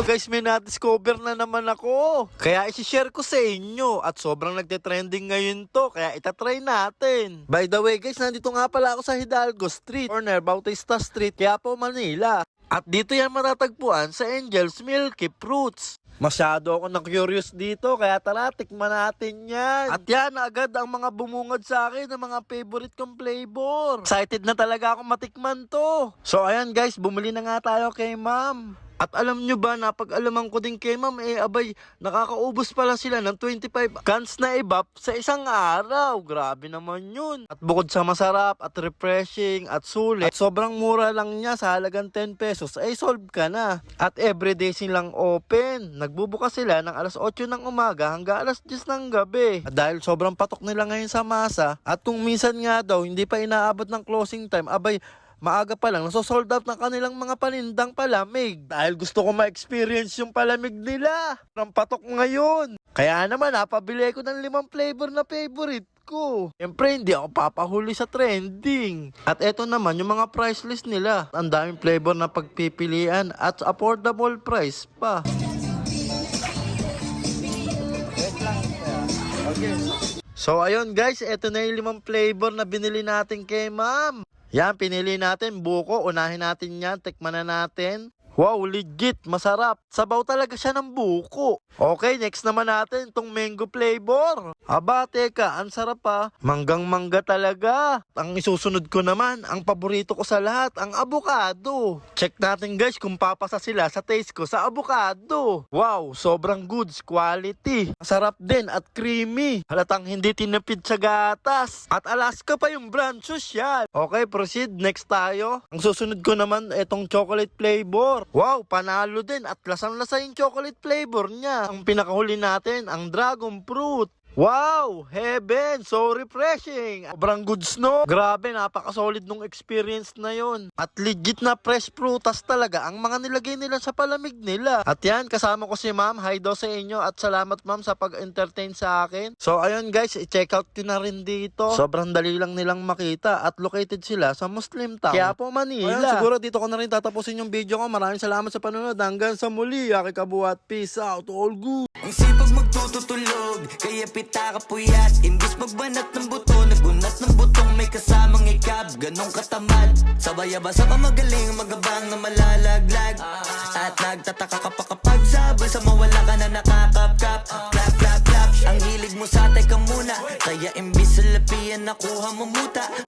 ba guys, may na-discover na naman ako. Kaya isi-share ko sa inyo. At sobrang nagte-trending ngayon to. Kaya itatry natin. By the way guys, nandito nga pala ako sa Hidalgo Street. Corner, Bautista Street, Quiapo, Manila. At dito yan matatagpuan sa Angel's Milky Fruits. Masyado ako na curious dito, kaya tara, tikman natin yan. At yan, agad ang mga bumungad sa akin ng mga favorite kong flavor. Excited na talaga ako matikman to. So ayan guys, bumili na nga tayo kay ma'am. At alam nyo ba, napag-alaman ko din kay ma'am, eh abay, nakakaubos pala sila ng 25 cans na ibap sa isang araw. Grabe naman yun. At bukod sa masarap, at refreshing, at sulit, at sobrang mura lang niya sa halagang 10 pesos, ay solve ka na. At everyday silang open. Nagbubukas sila ng alas 8 ng umaga hanggang alas 10 ng gabi. At dahil sobrang patok nila ngayon sa masa, at kung minsan nga daw, hindi pa inaabot ng closing time, abay, maaga pa lang, nasosold out ng kanilang mga panindang palamig. Dahil gusto ko ma-experience yung palamig nila. Ang patok ngayon. Kaya naman, napabili ko ng limang flavor na favorite ko. Siyempre, hindi ako papahuli sa trending. At eto naman, yung mga price list nila. Ang daming flavor na pagpipilian at affordable price pa. So ayun guys, eto na yung limang flavor na binili natin kay ma'am. Yan, pinili natin, buko. Unahin natin yan, tikman na natin. Wow, legit, masarap. Sabaw talaga siya ng buko. Okay, next naman natin itong mango flavor. Aba, teka, ang sarap pa. Manggang mangga talaga. Ang isusunod ko naman, ang paborito ko sa lahat, ang avocado. Check natin guys kung papasa sila sa taste ko sa avocado. Wow, sobrang goods, quality. Masarap din at creamy. Halatang hindi tinipid sa gatas. At Alaska pa yung brand social. Okay, proceed. Next tayo. Ang susunod ko naman, itong chocolate flavor. Wow, panalo din at lasang-lasa yung chocolate flavor niya. Ang pinakahuli natin, ang dragon fruit. Wow! Heaven! So refreshing! Sobrang goods no? Grabe, napaka-solid nung experience na yon. At legit na fresh prutas talaga ang mga nilagay nila sa palamig nila. At yan, kasama ko si ma'am. Hi daw sa inyo at salamat ma'am sa pag-entertain sa akin. So ayun guys, i-check out ko na rin dito. Sobrang dali lang nilang makita at located sila sa Muslim Town. Kaya po Manila. Ayun, siguro dito ko na rin tatapusin yung video ko. Maraming salamat sa panonood. Hanggang sa muli. Aki kabuhat. Peace out. All good. Ang sipag magtututulog Kaya pita ka puyat. Imbis magbanat ng buto Nagunat ng butong may kasamang ikab. Ganong katamad Sabay-abasa pa magaling Magabang na malalaglag. At nagtataka ka pa kapag sabay Sa mawala ka na nakakapkap. Clap, clap, clap Ang hilig mo sa ka muna. Kaya imbis sa lapian nakuha mo muta